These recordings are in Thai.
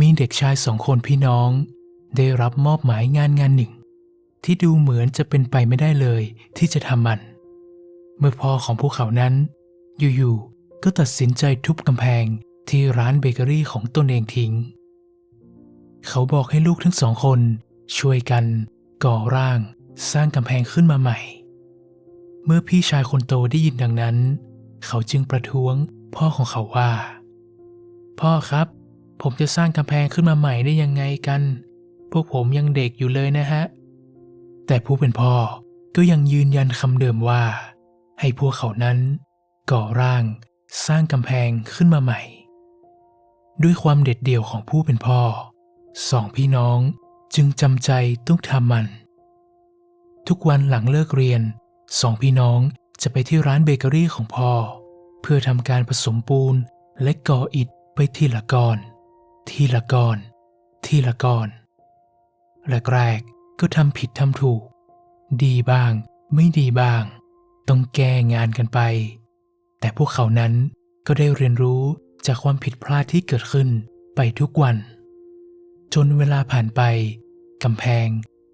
มีเด็กชายสองคนพี่น้อง ได้รับมอบหมายงานงานหนึ่ง ที่ดูเหมือนจะเป็นไปไม่ได้เลยที่จะทำมัน เมื่อพ่อของพวกเขานั้น อยู่ๆก็ตัดสินใจทุบกำแพงที่ร้านเบเกอรี่ของตนเองทิ้ง เขาบอกให้ลูกทั้งสองคน ช่วยกัน ก่อร่าง สร้างกำแพงขึ้นมาใหม่ เมื่อพี่ชายคนโตได้ยินดังนั้น เขาจึงประท้วงพ่อของเขาว่า พ่อครับ ผมจะสร้างกำแพงขึ้นมาใหม่ได้ยังไงกัน พวกผมยังเด็กอยู่เลยนะฮะ แต่ผู้เป็นพ่อก็ยังยืนยันคำเดิมว่า ให้พวกเขานั้น ก่อร่าง สร้างกำแพงขึ้นมาใหม่ ด้วยความเด็ดเดี่ยวของผู้เป็นพ่อ สองพี่น้องจึงจำใจต้องทำมัน ทุกวันหลังเลิกเรียน สองพี่น้องจะไปที่ร้านเบเกอรี่ของพ่อ เพื่อทำการผสมปูนและก่ออิฐไปทีละก้อน ทีละก้อน ทีละก้อนแรกๆก็ทำผิดทำถูก ดีบ้าง ไม่ดีบ้าง ต้องแก้งานกันไป แต่พวกเขานั้นก็ได้เรียนรู้จากความผิดพลาดที่เกิดขึ้นไปทุกวัน จนเวลาผ่านไปกำแพง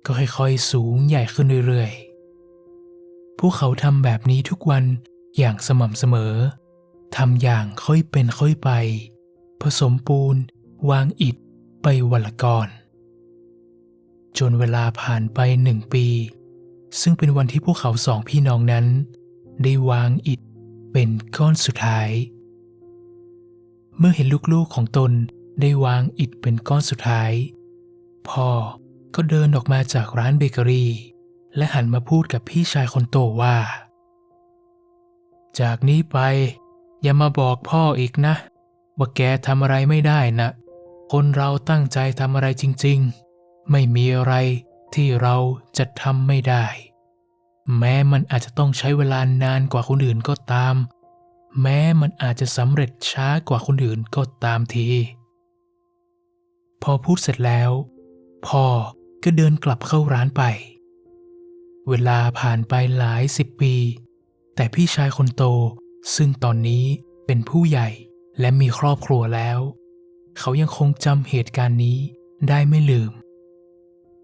ก็ค่อยๆสูงใหญ่ขึ้นเรื่อยๆ พวกเขาทำแบบนี้ทุกวันอย่างสม่ำเสมอทำอย่างค่อยเป็นค่อยไป ผสมปูน วางอิฐไปวันละก้อน จนเวลาผ่านไปหนึ่งปี ซึ่งเป็นวันที่พวกเขาสองพี่น้องนั้น ได้วางอิฐเป็นก้อนสุดท้าย เมื่อเห็นลูกๆของตนได้วางอิฐเป็นก้อนสุดท้าย พ่อก็เดินออกมาจากร้านเบเกอรี่ และหันมาพูดกับพี่ชายคนโตว่า จากนี้ไปอย่ามาบอกพ่ออีกนะ ว่าแกทำอะไรไม่ได้นะ คนเราตั้งใจทำอะไรจริงๆ ไม่มีอะไรที่เราจะทำไม่ได้ แม้มันอาจจะต้องใช้เวลานานกว่าคนอื่นก็ตาม แม้มันอาจจะสำเร็จช้ากว่าคนอื่นก็ตามที พอพูดเสร็จแล้ว พ่อก็เดินกลับเข้าร้านไป เวลาผ่านไปหลายสิบปี แต่พี่ชายคนโตซึ่งตอนนี้เป็นผู้ใหญ่และมีครอบครัวแล้ว เขายังคงจำเหตุการณ์นี้ได้ไม่ลืม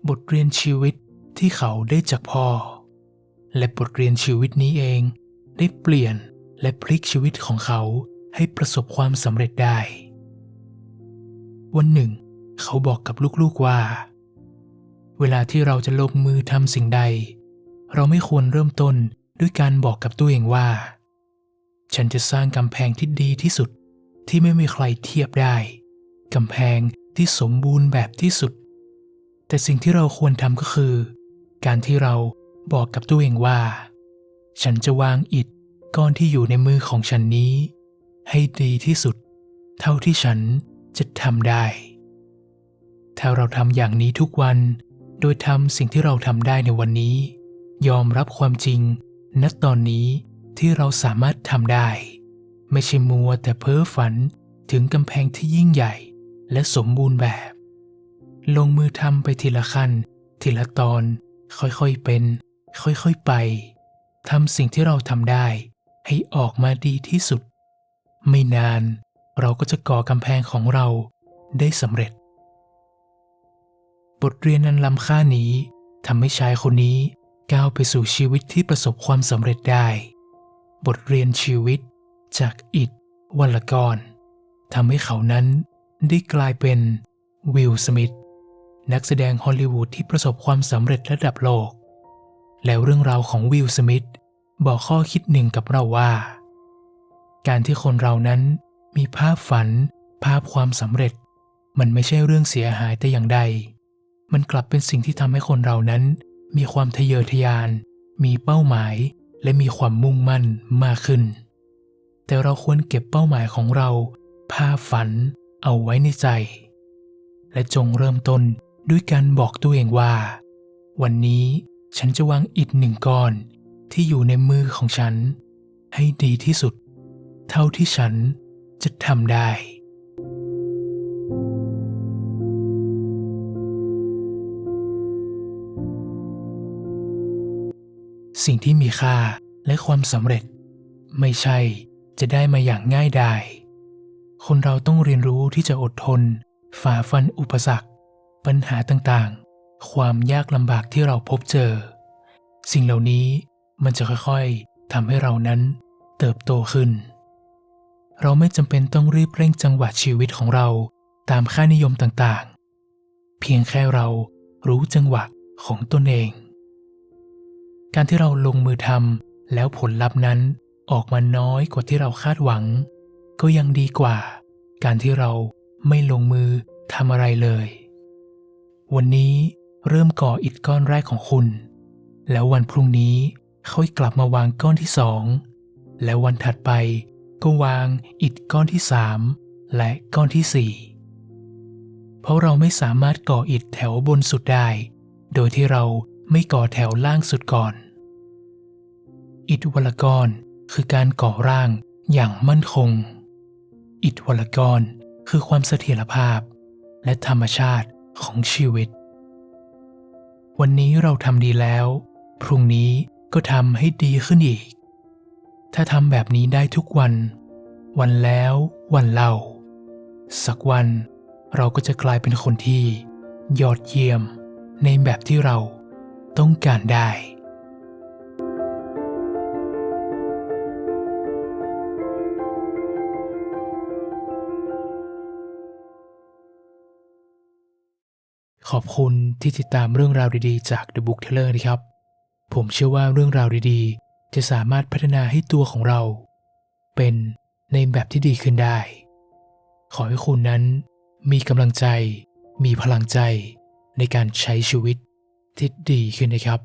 บทเรียนชีวิตที่เขาได้จากพ่อ และบทเรียนชีวิตนี้เองได้เปลี่ยนและพลิกชีวิตของเขาให้ประสบความสำเร็จได้ วันหนึ่ง เขาบอกกับลูกๆว่า เวลาที่เราจะลงมือทำสิ่งใด เราไม่ควรเริ่มต้นด้วยการบอกกับตัวเองว่า ฉันจะสร้างกำแพงที่ดีที่สุดที่ไม่มีใครเทียบได้ กำแพงที่สมบูรณ์แบบที่สุด แต่สิ่งที่เราควรทำก็คือ การที่เราบอกกับตัวเองว่า ฉันจะวางอิฐก้อนที่อยู่ในมือของฉันนี้ ให้ดีที่สุด เท่าที่ฉันจะทำได้ ถ้าเราทำอย่างนี้ทุกวัน โดยทำสิ่งที่เราทำได้ในวันนี้ ยอมรับความจริงณตอนนี้ที่เราสามารถทำได้ ไม่ใช่มัวแต่เพ้อฝันถึงกำแพงที่ยิ่งใหญ่ และสมบูรณ์แบบ ลงมือทำไปทีละขั้น ทีละตอน ค่อยๆเป็น ค่อยๆไปทำสิ่งที่เราทำได้ ให้ออกมาดีที่สุด ไม่นานเราก็จะก่อกำแพงของเราได้สำเร็จ บทเรียนนันล้ำค่านี้ทำให้ชายคนนี้ก้าวไปสู่ชีวิตที่ประสบความสำเร็จได้ บทเรียนชีวิตจากอิดวันละกรทำให้เขานั้น ได้กลายเป็นวิลสมิธนักแสดงฮอลลีวูดที่ประสบความสำเร็จระดับโลก แล้วเรื่องราวของวิลสมิธบอกข้อคิดหนึ่งกับเราว่า การที่คนเรานั้นมีภาพฝัน ภาพความสำเร็จ มันไม่ใช่เรื่องเสียหายแต่อย่างใด มันกลับเป็นสิ่งที่ทำให้คนเรานั้น มีความทะเยอทะยาน มีเป้าหมาย และมีความมุ่งมั่นมากขึ้น แต่เราควรเก็บเป้าหมายของเรา ภาพฝัน เอาไว้ในใจ และจงเริ่มต้นด้วยการบอกตัวเองว่า วันนี้ฉันจะวางอิฐหนึ่งก้อนที่อยู่ในมือของฉัน ให้ดีที่สุด เท่าที่ฉันจะทำได้ สิ่งที่มีค่าและความสำเร็จ ไม่ใช่จะได้มาอย่างง่ายดาย คนเราต้องเรียนรู้ที่จะอดทน ฝ่าฟันอุปสรรค ปัญหาต่างๆ ความยากลำบากที่เราพบเจอ สิ่งเหล่านี้มันจะค่อยๆทำให้เรานั้นเติบโตขึ้น เราไม่จำเป็นต้องรีบเร่งจังหวะชีวิตของเราตามค่านิยมต่างๆ เพียงแค่เรารู้จังหวะของตนเอง การที่เราลงมือทำแล้วผลลัพธ์นั้นออกมาน้อยกว่าที่เราคาดหวัง ก็ยังดีกว่า การที่เราไม่ลงมือทำอะไรเลย วันนี้เริ่มก่ออิฐก้อนแรกของคุณ แล้ววันพรุ่งนี้ค่อยกลับมาวางก้อนที่สอง แล้ววันถัดไปก็วางอิฐก้อนที่สามและก้อนที่สี่เพราะเราไม่สามารถก่ออิฐแถวบนสุดได้ โดยที่เราไม่ก่อแถวล่างสุดก่อน อิฐวลก้อนคือการก่อร่างอย่างมั่นคง อิฐวลก้อนคือความเสถียรภาพ และธรรมชาติของชีวิต วันนี้เราทำดีแล้ว พรุ่งนี้ก็ทำให้ดีขึ้นอีก ถ้าทำแบบนี้ได้ทุกวัน วันแล้ววันเล่า สักวันเราก็จะกลายเป็นคนที่ ยอดเยี่ยมในแบบที่เราต้องการได้ ขอบคุณที่ติดตามเรื่องราวดีๆ จาก The Book Teller นะครับ ผมเชื่อว่าเรื่องราวดีๆ จะสามารถพัฒนาให้ตัวของเรา เป็นในแบบที่ดีขึ้นได้ ขอให้คุณนั้น มีกำลังใจ มีพลังใจ ในการใช้ชีวิตที่ดีขึ้นนะครับ